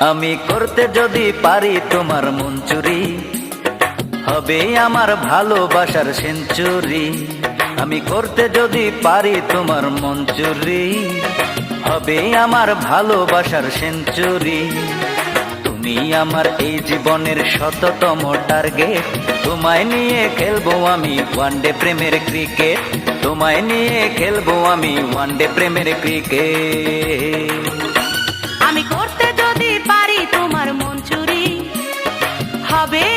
আমি করতে যদি পারি তোমার মন চুরি হবে আমার ভালোবাসার সেঞ্চুরি। আমি করতে যদি পারি তোমার মন চুরি হবে আমার ভালোবাসার সেঞ্চুরি। তুমি আমার এই জীবনের শততম টার্গেট তোমায় নিয়ে খেলব আমি ওয়ানডে প্রেমের ক্রিকেট তোমায় নিয়ে খেলব আমি ওয়ানডে প্রেমের ক্রিকেট saber.